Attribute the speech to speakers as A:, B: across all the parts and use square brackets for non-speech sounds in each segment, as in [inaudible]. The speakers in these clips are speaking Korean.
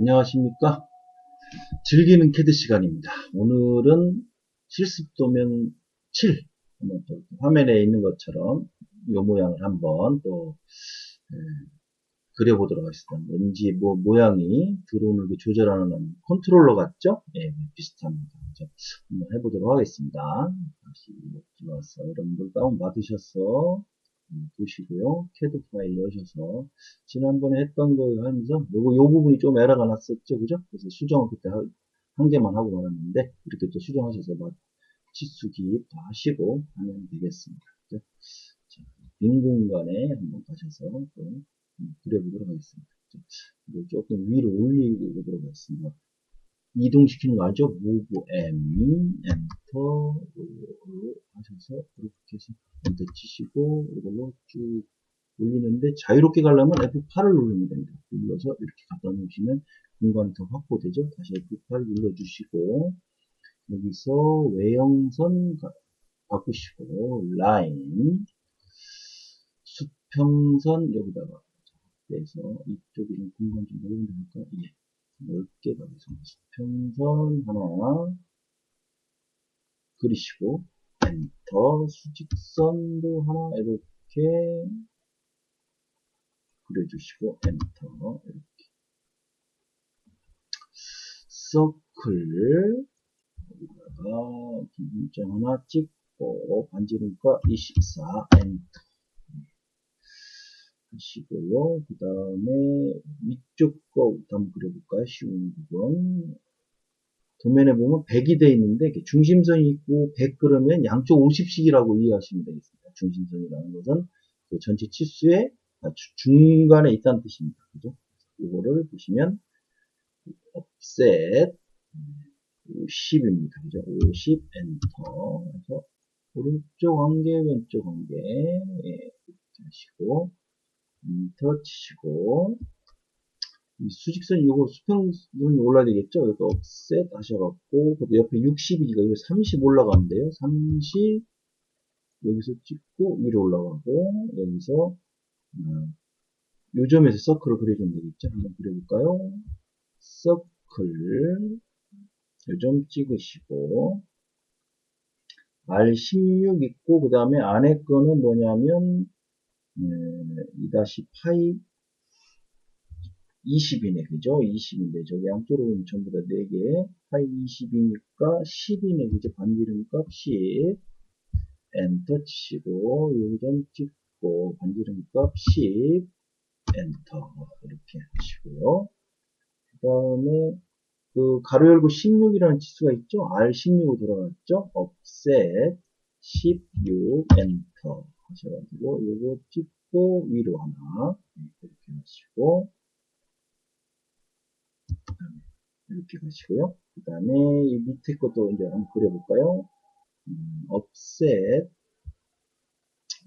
A: 안녕하십니까. 즐기는 캐드 시간입니다. 오늘은 실습도면 7. 한번 또 화면에 있는 것처럼 이 모양을 한번 또 에, 그려보도록 하겠습니다. 왠지 뭐 모양이 드론을 조절하는 컨트롤러 같죠? 예, 비슷합니다. 한번 해보도록 하겠습니다. 다시 이렇게 와서 여러분들 다운 음, 보시고요. 캐드 파일 넣으셔서 지난번에 했던 거 하면서 요거 요 부분이 좀 에러가 났었죠, 그죠? 그래서 수정을 그때 하- 한 개만 하고 말았는데 이렇게 또 수정하셔서 막 치수기 다 하시고 하면 되겠습니다. 자, 빈 공간에 한번 가셔서 또 음, 그려보도록 하겠습니다. 조금 위로 올리도록 하겠습니다. 이동시키는 거 알죠? move M, 엔터 이걸로 하셔서 이렇게 해서 엔터 치시고 이걸로 쭉 올리는데 자유롭게 가려면 F8을 누르면 됩니다. 눌러서 이렇게 갖다 놓으시면 공간이 더 확보되죠. 다시 F8 눌러주시고 여기서 외형선 가- 바꾸시고 라인 수평선 여기다가 빼서 이쪽에 좀 공간 좀 넓은 데 할까? 예. 넓게 가겠습니다. 수평선 하나 그리시고 엔터 수직선도 하나 이렇게 그려주시고 엔터 이렇게 서클 여기다가 기준점 하나 찍고 반지름가 24 엔터 하시고요. 그 다음에 거 한번 그려볼까요? 쉬운 부분. 도면에 보면 100이 돼 있는데 중심선이 있고 100 그러면 양쪽 50씩이라고 이해하시면 되겠습니다. 중심선이라는 것은 그 전체 치수의 아, 주- 중간에 있다는 뜻입니다. 그죠? 이거를 보시면 offset 50입니다. 그죠? 50 엔터. 그래서 오른쪽 한 개, 왼쪽 한 개. 예, 이렇게 하시고 엔터 치시고 이 수직선 이거 수평선이 올라야 되겠죠? 이거 offset 하셔갖고 그 옆에 60이니까 여기 30 올라가는데요. 30 여기서 찍고 위로 올라가고 여기서 음, 요 점에서 서클을 그려주면 되겠죠? 한번 그려볼까요? 서클 요점 찍으시고 R16 있고 그 다음에 안에 거는 뭐냐면 2 파이 20이네 그죠? 20인데 저기 양쪽으로 보면 전부 다 4개. 파이 20이니까 10이네 그죠? 반지름 값 10 엔터 치시고 요점 찍고 반지름 값 10 엔터. 이렇게 하시고요. 그 다음에 그 가로 열고 16이라는 지수가 있죠? R16으로 돌아갔죠? offset 16 엔터 하셔가지고 요거 찍고 위로 하나. 네, 이렇게 하시고 그다음에 이렇게 가시고요. 그 다음에 이 밑에 것도 이제 한번 그려볼까요? 음, offset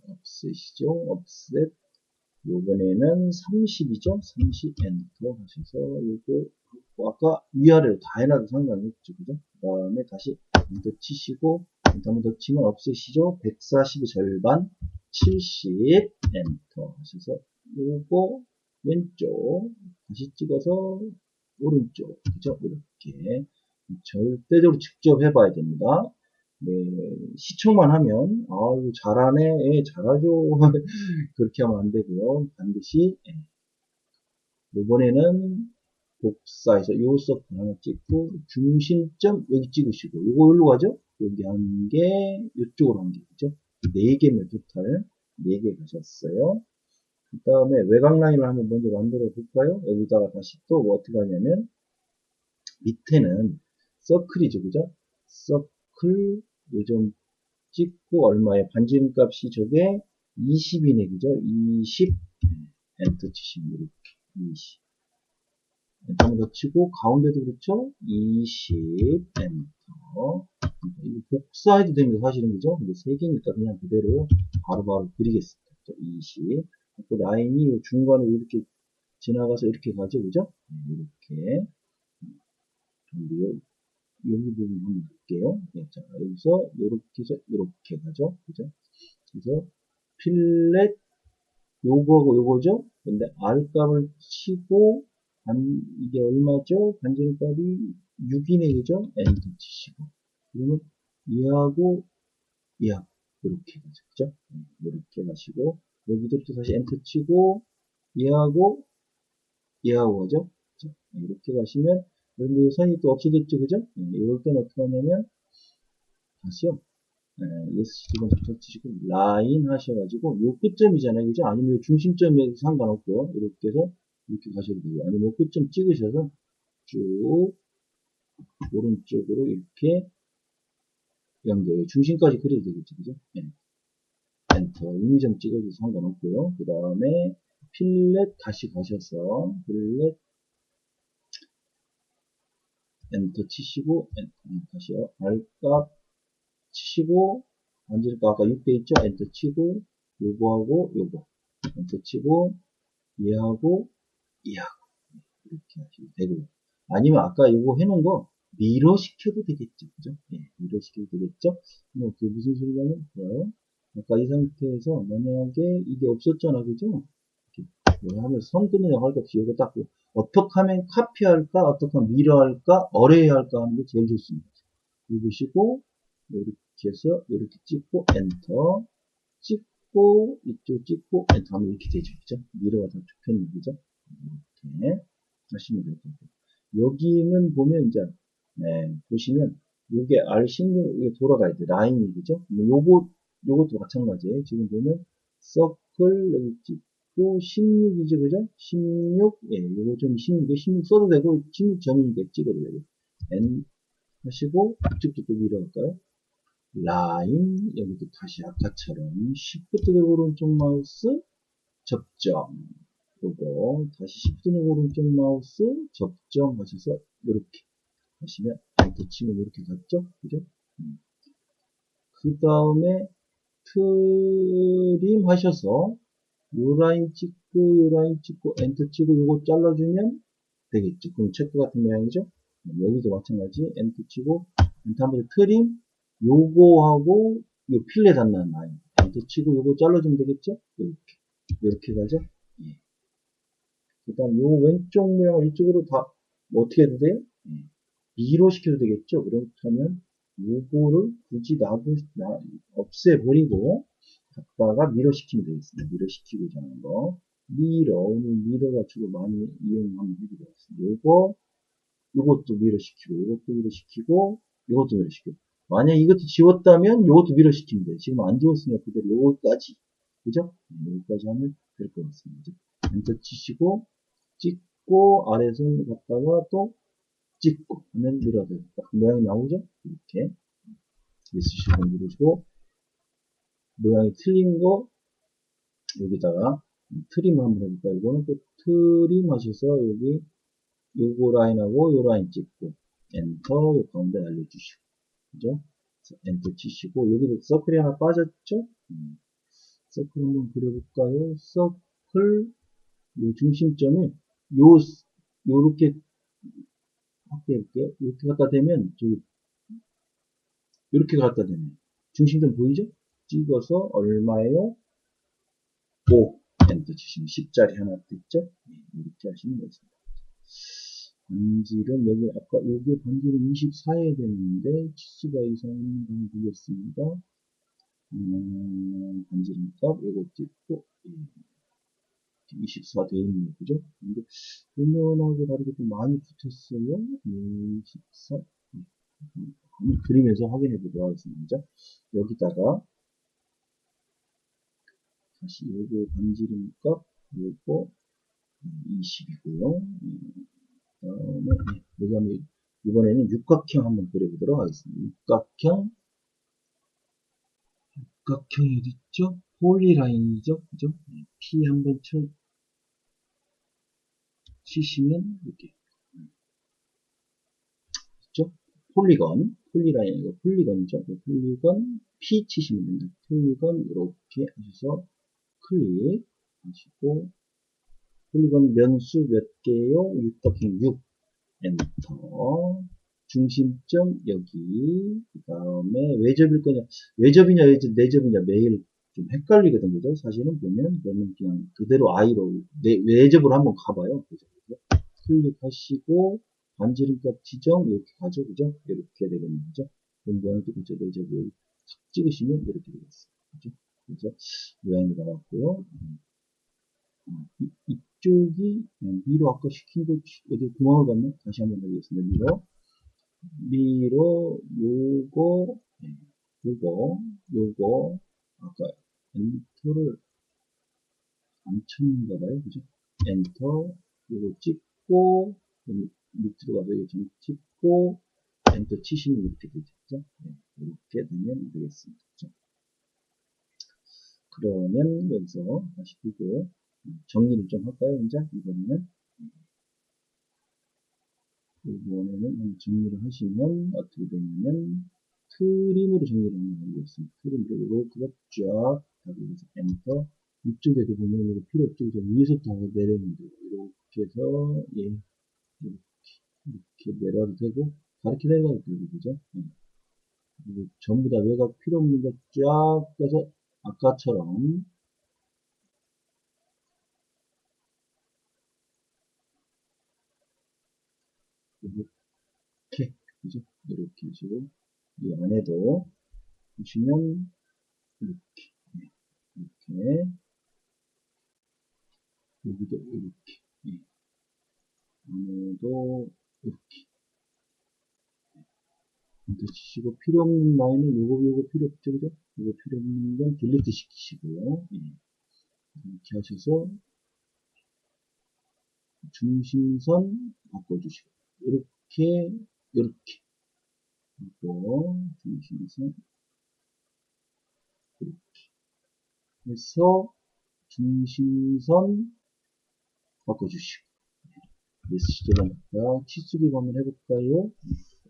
A: offset이죠. offset. 요번에는 30이죠. 30 엔터 하셔서 요거 뭐 아까 위아래로 다 해놔도 상관이 없죠. 그죠? 그 다음에 다시 엔터 치시고 엔터 한번 더 치면 없애시죠 140의 절반 70 엔터 하셔서 요거 왼쪽 다시 찍어서 오른쪽 그죠? 이렇게. 절대적으로 직접 해봐야 됩니다. 네, 시청만 하면 아 이거 잘하네. 예, 잘하죠. [laughs] 그렇게 하면 안 되고요. 반드시 예. 이번에는 복사해서 요 서클 하나 찍고 중심점 여기 찍으시고 요거 여기로 가죠? 여기 한 개 이쪽으로 한 개 그죠? 네 개면 토탈 네 개 가셨어요 그 다음에 외곽 라인을 한번 먼저 만들어 볼까요? 여기다가 다시 또 뭐 어떻게 하냐면 밑에는 서클이죠 그죠? 서클 요점 찍고 얼마에 반지름 값이 저게 20이네 그죠? 20 엔터 치시면 이렇게 20 엔터 한번 더 치고 가운데도 그렇죠? 20 엔터. 이거 복사해도 됩니다 사실은. 그죠? 근데 3개니까 그냥 그대로 바로바로 그리겠습니다. 그죠? 20 그 라인이 중간으로 이렇게 지나가서 이렇게 가죠 그죠 네, 이렇게 그리고 여기 부분 한번 볼게요 네, 자 여기서 이렇게 해서 이렇게 가죠 그죠 그래서 필렛 요거하고 요거죠 근데 R 값을 치고 반, 이게 얼마죠? 반지름값이 6이네, 그죠? 엔터 치시고. 그러면 얘하고 얘하고 이렇게 가죠. 그죠? 이렇게 가시고 여기서부터 다시 엔터 치고 얘하고 얘하고 가죠. 그죠? 이렇게 가시면 여러분들 선이 또 없어졌죠. 그죠? 이럴 때는 어떻게 하냐면 다시요. 네, 예스 기본 부터 치시고 라인 하셔가지고 요 끝점이잖아요. 그죠? 아니면 요 중심점에 상관없고요. 이렇게 해서 이렇게 가셔도 되고 아니면 요 끝점 찍으셔서 쭉 오른쪽으로 이렇게 연결 중심까지 그려도 되겠죠. 그죠? 네. 엔터 이미점 찍어도 상관없고요. 그 다음에 필렛 다시 가셔서 필렛 엔터 치시고 엔터 다시요. R값 치시고 반지름값 아까 6대 있죠? 엔터 치고 요거하고 요거 엔터 치고 얘하고 얘하고 이렇게 하시면 되고요. 아니면 아까 요거 해놓은 거 미러 시켜도 되겠죠. 그죠? 예, 미러 시켜도 되겠죠? 뭐, 그게 무슨 소리냐면, 좋 아까 이 상태에서 만약에 이게 없었잖아. 그죠? 이렇게 뭐 하면 것 없이 이거 딱, 어떻게 하면 카피할까? 어떻게 하면 미러 할까? 어레이 할까? 하는 게 제일 좋습니다. 누르시고, 이렇게 해서, 이렇게 찍고, 엔터. 찍고, 이쪽 찍고, 엔터 하면 이렇게 되죠. 그죠? 미러가 더 좋겠네. 그죠? 이렇게 하시면 될 거고. 여기는 보면 이제 네, 보시면 요게 R16 이게 돌아가야 돼 라인이 그죠? 요거 요것도 마찬가지예요. 지금 보면 서클 여기 찍고 16이죠, 그죠? 16 예, 요거 좀 16에 16 써도 되고 16 점이니까 찍어도 되고 N 하시고 또 밀어갈까요? 라인 여기도 다시 아까처럼 Shift 오른쪽 마우스 접점 요거 다시 Shift 오른쪽 마우스 접점 하셔서 이렇게 하시면 엔터 치면 이렇게 갔죠? 그죠? 음. 그 다음에 트림 하셔서 요 라인 찍고 요 라인 찍고 엔터 치고 요거 잘라주면 되겠죠. 그럼 체크 같은 모양이죠? 여기도 마찬가지 엔터 치고 엔터 한번 트림 요거하고 요 필렛 안 나는 라인 엔터 치고 요거 잘라주면 되겠죠? 이렇게 이렇게 가죠? 예. 그 다음 요 왼쪽 모양을 이쪽으로 다 어떻게 해도 돼요? 예. 미로 시켜도 되겠죠. 그렇다면 요거를 굳이 놔두 나, 없애버리고 갖다가 미러 시키면 되겠습니다. 미러 시키고자 하는 거. 미러 오늘 미러가 주로 많이 이용하는 해드리고 있습니다. 요거 요것도 미러 시키고 요것도 미러 시키고 요것도 미러 시키고 만약 이것도 지웠다면 요것도 미러 시키면 돼요. 지금 안 지웠으니까 그대로 요거까지 그죠? 여기까지 하면 될 것 같습니다. 엔터 치시고 찍고 아래 손 갖다가 또 찍고 하면 밀어도 딱 모양이 나오죠? 이렇게 예스시고 누르시고 모양이 틀린 거 여기다가 트림 한번 해볼까요? 이거는 또 트림 하셔서 여기 요거 라인하고 요 라인 찍고 엔터 요 가운데 알려주시고 그죠? 엔터 치시고 여기도 서클이 하나 빠졌죠? 음. 서클 한번 그려볼까요? 서클 요 중심점이 요 요렇게 확대할게요. 이렇게 갖다 대면, 저기, 이렇게 갖다 대면, 중심점 보이죠? 찍어서 얼마예요? 5. 엔터 치시면 10짜리 하나 뜨죠? 이렇게 하시면 되겠습니다. 반지름, 여기, 아까, 여기 반지름 24에 되는데, 치수가 이상한 건 보겠습니다. 음, 반지름 값, 요거 찍고, 24돼 있네요. 그죠? 근데 표면하고 다르게 좀 많이 붙었어요. 24. 한번 그림에서 확인해 보도록 하겠습니다. 여기다가 다시 요거 반지름 값 요거 20이고요. 그 다음에 여기 한번 이번에는 육각형 한번 그려보도록 하겠습니다. 육각형 육각형이 어딨죠? 폴리라인이죠? 그죠? P 한번 쳐, 치시면 이렇게. 그죠? 폴리건 폴리라인이고 폴리건이죠. 폴리건 P 치시면 됩니다. 폴리건 이렇게 하셔서 클릭 하시고 폴리건 면수 몇 개요? 6 더킹 6 엔터. 중심점 여기. 그 다음에 외접일 거냐? 외접이냐 외접, 내접이냐? 매일 좀 헷갈리거든 그죠? 사실은 보면 그러면 그냥 그대로 I로 내, 외접으로 한번 가봐요. 그죠? 클릭하시고 반지름값 지정 이렇게 가죠, 그죠? 이렇게 되겠는 거죠. 모양이 똑같죠. 이제 여기 탁 찍으시면 이렇게 되겠어요. 그죠? 그래서 모양이 나왔고요. 음. 어, 이, 이쪽이 음, 미로 아까 시킨 거 어디 구멍을 봤네? 다시 한번 해보겠습니다. 미로 미로 요거 네, 요거 요거 아까 엔터를 안 쳤는가 봐요. 그죠? 엔터 요거 찍고 밑으로 가서 이거 좀 찍고 엔터 치시면 이렇게 되죠. 네, 이렇게 되면 되겠습니다. 그러면 여기서 다시 보고 정리를 좀 할까요? 이제 이번에는 이번에는 정리를 하시면 어떻게 되냐면 트림으로 정리를 한번 해보겠습니다. 트림으로 이렇게 쫙 하고 해서 엔터 이쪽에도 보면 이거 필요 없죠. 위에서부터 내려오면 돼요. 이렇게 해서 예 이렇게, 이렇게 내려도 되고 가르쳐 내려가도 되고 그죠? 예. 그리고 전부 다 외곽 필요 없는 거쫙 빼서 아까처럼 이렇게 그죠? 이렇게 하시고 이 안에도 보시면 이렇게 네. 이렇게 여기도 이렇게 네. 안에도 이렇게 치시고 필요 없는 라인은 요거 요거 필요 없죠 그죠? 요거 필요 없는 건 딜리트 시키시고요 네. 이렇게 하셔서 중심선 바꿔주시고 이렇게 이렇게 그리고 중심선 이렇게 해서 중심선 바꿔주시고 메시지 들어갑니다. 치수기 한번 해볼까요?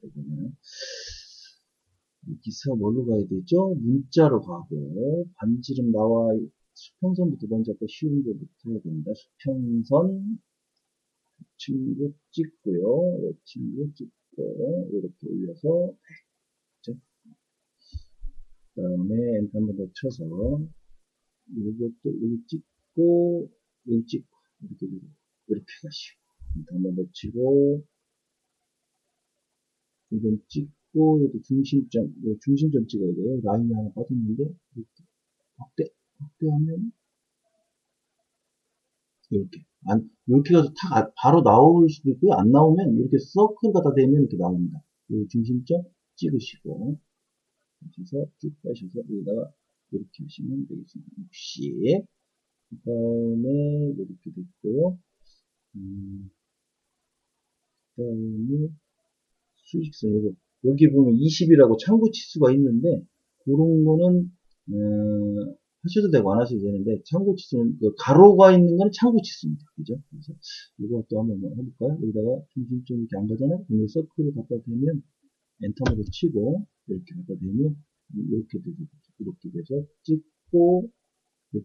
A: 그러면 여기서 뭘로 가야 되죠? 문자로 가고 반지름 나와 수평선부터 먼저 아까 쉬운 거부터 해야 됩니다. 수평선 친구 찍고요. 이 친구 찍고 이렇게 올려서 그 다음에 엔터 한번 더 쳐서 이것도 여기 찍고 여기 찍고 이렇게 이렇게 가시고 더 치고 이건 찍고 여기 중심점 중심점 찍어야 돼요. 라인이 하나 빠졌는데 이렇게 확대 확대하면 이렇게 안 이렇게 가서 탁 아, 바로 나올 수도 있고요. 안 나오면 이렇게 서클 갖다 대면 이렇게 나옵니다. 이 중심점 찍으시고 그래서 쭉 빼셔서 여기다가 이렇게 하시면 되겠습니다. 60. 그 다음에 이렇게 됐고요. 음, 그 다음에 수직선 이거 여기 보면 20이라고 참고 치수가 있는데 그런 거는 음, 하셔도 되고 안 하셔도 되는데 참고 치수는 그 가로가 있는 건 참고 치수입니다. 그죠? 그래서 이것도 한번 해볼까요? 여기다가 중심점 이렇게 안 가잖아요. 여기 서클을 갖다 대면 엔터를 치고 이렇게 갖다 대면 이렇게 되죠. 이렇게 돼서 찍고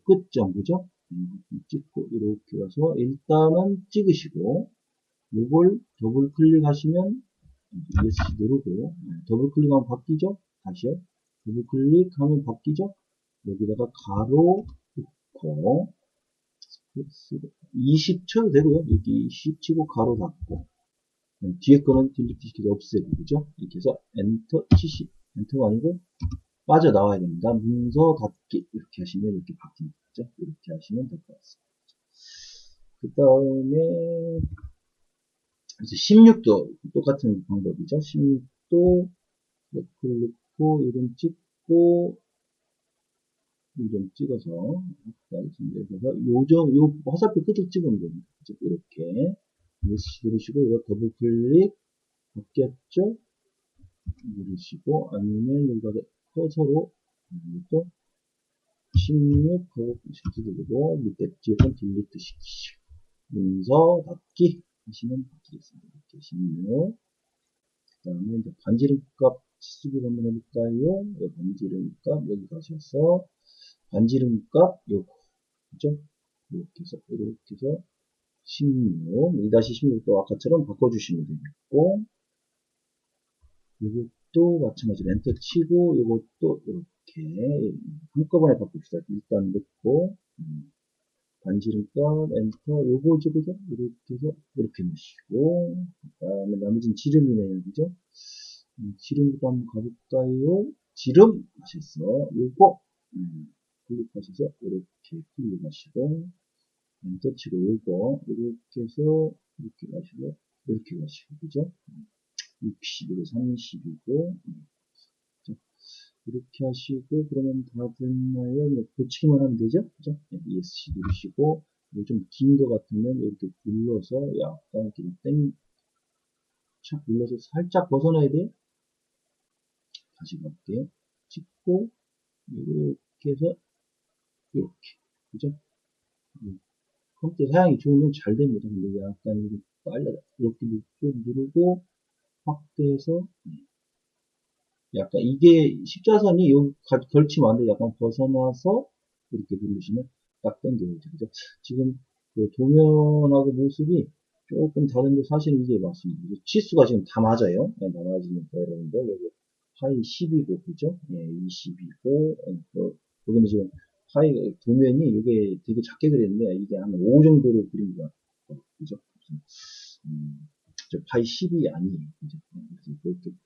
A: 끝점 그죠? 찍고 이렇게 와서 일단은 찍으시고 이걸 더블 클릭하시면 ESC 누르고 더블 클릭하면 바뀌죠? 다시요. 더블 클릭하면 바뀌죠? 여기다가 가로 넣고 20 쳐도 되고요. 여기 20 치고 가로 닫고 뒤에 거는 딜리트 시키고 없애고 그죠? 이렇게 해서 엔터 치시 엔터가 아니고 빠져나와야 됩니다. 문서 닫기 이렇게 하시면 이렇게 바뀝니다. 그죠? 이렇게 하시면 될 것 같습니다. 그 다음에 그래서 16도 똑같은 방법이죠. 16도 옆을 넣고 이름 찍고 이름 찍어서 그래서 요정 요 화살표 끝을 찍으면 됩니다. 이렇게 누르시고 이거 더블 클릭 바뀌었죠? 누르시고 아니면 여기가 커서로 또 16하고 시트 누르고 밑에 뒤에는 딜리트 시키시고 문서 닫기 하시면 바뀌겠습니다. 이렇게 16. 그 다음에 이제 반지름 값 치수기 한번 해볼까요? 네, 반지름 값 여기 가셔서 반지름 값 요거 그죠? 이렇게 해서 이렇게 해서 16 2-16도 아까처럼 바꿔주시면 되겠고 이것도 마찬가지로 엔터 치고 이것도 이렇게 한꺼번에 바꿉시다. 일단 넣고 음. 반지름값, 엔터, 요거죠, 그죠? 이렇게 해서, 이렇게 넣으시고, 그 다음에 나머지는 지름이네요, 그죠? 음, 지름부터 한번 가볼까요? 지름 하셔서, 요거, 음, 클릭하셔서, 이렇게 클릭하시고, 엔터 치고, 요거, 이렇게 해서, 이렇게 가시고, 이렇게 가시고, 그죠? 60이고, 30이고, 이렇게 하시고 그러면 다 됐나요? 네, 고치기만 하면 되죠? 그죠? 네, ESC 누르시고 좀긴거 같으면 이렇게 눌러서 약간 이렇게 땡, 착 눌러서 살짝 벗어나야 돼요. 다시 갈게요. 찍고 이렇게 해서 이렇게 그죠? 음, 컴퓨터 사양이 좋으면 잘 됩니다. 근데 약간 이렇게 빨려 이렇게 좀 누르고 확대해서 네. 약간 이게 십자선이 여기 가- 걸치면 안 돼. 약간 벗어나서 이렇게 누르시면 딱 당겨요. 그죠? 지금 그 도면하고 모습이 조금 다른데 사실 이게 맞습니다. 치수가 지금 다 맞아요. 네, 다 맞으니까 여러분들 여기 파이 10이고 그죠? 예, 20이고 어, 여기는 지금 파이 도면이 이게 되게 작게 그렸는데 이게 한 5 정도로 그린 것 같아요. 그죠? 그래서, 음, 저 파이 10이 아니에요. 그죠? 그래서 그렇게 뭐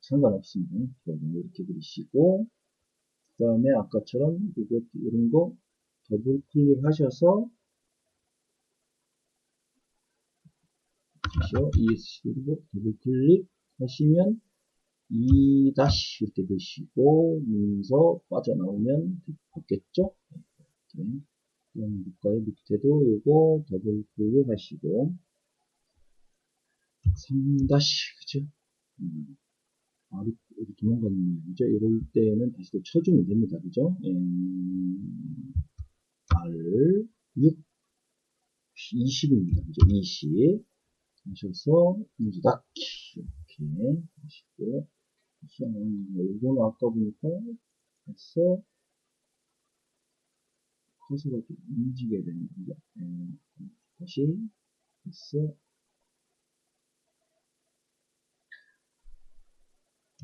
A: 상관없습니다. 이렇게 그리시고 그 다음에 아까처럼 이거 이런 거 더블 클릭하셔서 다시요 ESC 누르고 더블 클릭 하시면 2 다시 이렇게 넣으시고 문서 빠져나오면 됐겠죠? 이렇게 그럼 볼까요? 밑에도 이거 더블 클릭 하시고 3 다시 그죠? 음. 아리, 어디 도망갔네. 그죠? 이럴 때는 다시 또 쳐주면 됩니다. 그죠? 음, R, 6, 20입니다. 그죠? 20. 하셔서, 문제 닫기. 이렇게 하시고, 이거는 아까 보니까, 해서, 커서가 좀 움직여야 되는 거죠. 음, 다시, 해서,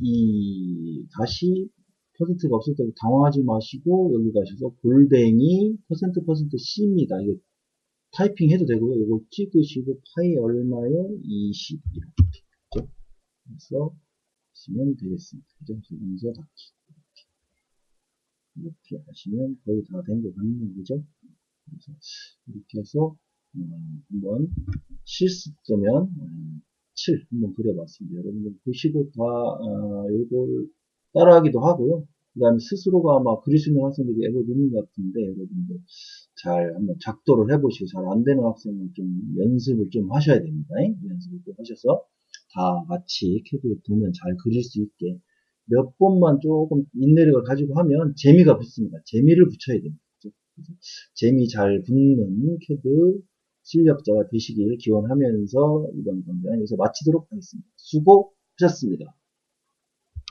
A: 이 다시 퍼센트가 없을 때 당황하지 마시고 여기 가셔서 골뱅이 퍼센트 퍼센트 C입니다. 이거 타이핑 해도 되고요. 이거 찍으시고 파이 얼마요? 20 이렇게 그죠? 그래서 하시면 되겠습니다. 그죠? 문서 닫기 이렇게, 이렇게 하시면 거의 다 된 것 같네요. 그죠? 그래서 이렇게 해서 음, 한번 실습 뜨면 음, 7 한번 그려봤습니다. 여러분들 보시고 다 어, 이걸 따라하기도 하고요. 그 다음에 스스로가 아마 그릴 수 있는 학생들이 애고 있는 것 같은데 여러분들 잘 한번 작도를 해보시고 잘 안 되는 학생은 좀 연습을 좀 하셔야 됩니다. 연습을 좀 하셔서 다 같이 캐드 보면 잘 그릴 수 있게 몇 번만 조금 인내력을 가지고 하면 재미가 붙습니다. 재미를 붙여야 됩니다. 그래서 재미 잘 붙는 캐드 실력자가 되시길 기원하면서 이번 강좌는 여기서 마치도록 하겠습니다. 수고하셨습니다.